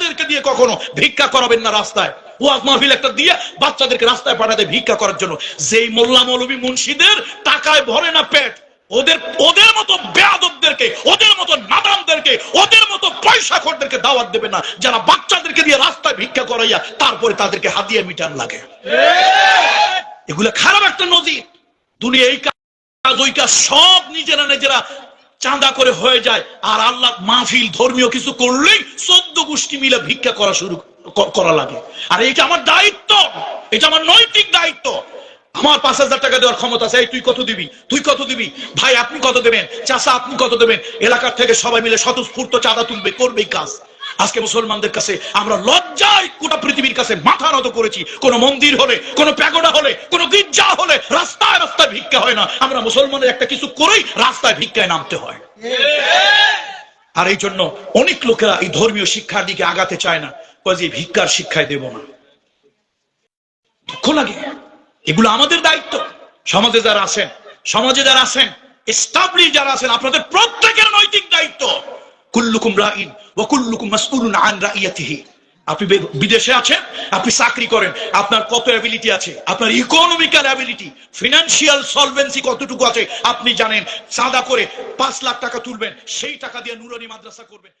বাচ্চাদেরকে দিয়ে কখনো ভিক্ষা করাবেন না রাস্তায়। ওয়াজ মাহফিল একটা দিয়ে বাচ্চাদেরকে রাস্তায় পাঠাতে ভিক্ষা করার জন্য। যেই মোল্লা মৌলবী মুন্সিদের টাকায় ভরে না পেট, ওদের ওদের মতো বেয়াদবদেরকে, ওদের মতো নাদামদেরকে ওদের মতো পয়সা খরদেরকে দাওয়াত দেবে না। যারা বাচ্চাদেরকে দিয়ে রাস্তায় ভিক্ষা করাইয়া তারপরে তাদেরকে হাদিয়া মিটান লাগে। এগুলো খারাপ একটা নজির। দুনিয়া এই কাজ, ওই কাজ সব নিজেরা নিজেরা চাঁদা করে হয়ে যায়। আর আল্লাহ মাহফিল ধর্মীয় কিছু করলেই চোদ্দ গোষ্ঠী মিলে ভিক্ষা করা শুরু করা লাগে। আর এটা আমার দায়িত্ব, এটা আমার নৈতিক দায়িত্ব। আমার পাঁচ হাজার টাকা দেওয়ার ক্ষমতা আছে। এই, তুই কত দিবি? তুই কত দিবি? ভাই, আপনি কত দেবেন? চাষা, আপনি কত দেবেন? এলাকার থেকে সবাই মিলে স্বতঃস্ফূর্ত চাঁদা তুলবে করবেই কাজ। আজকে মুসলমানদের কাছে আমরা লজ্জায় গোটা পৃথিবীর কাছে মাথা নত করেছি। কোন মন্দির হলে, কোন প্যাগোডা হলে, কোন গির্জা হলে রাস্তায় রাস্তায় ভিক্ষা হয় না। আমরা মুসলমানের একটা কিছু করেই রাস্তায় ভিক্ষায় নামতে হয়। আর এই জন্য অনেক লোকেরা এই ধর্মীয় শিক্ষার দিকে আগাতে চায় না। কয় যে ভিক্ষার শিক্ষায় দেব না। দুঃখ লাগে। এগুলো আমাদের দায়িত্ব। সমাজে যারা আছেন, সমাজে যারা আছেন যারা আছেন, আপনাদের প্রত্যেকের নৈতিক দায়িত্ব। কুল্লুকুম রাইন ওয়া কুল্লুকুম মাসউলুন আন রাইয়াতিহি। আপনি বিদেশে আছেন, আপনি চাকরি করেন, আপনার কত অ্যাবিলিটি আছে, আপনার ইকোনমিক্যাল অ্যাবিলিটি ফিনান্সিয়াল সলভেন্সি কতটুকু আছে, আপনি জানেন, চাঁদা করে পাঁচ লাখ টাকা তুলবেন, সেই টাকা দিয়ে নুরানি মাদ্রাসা করবেন।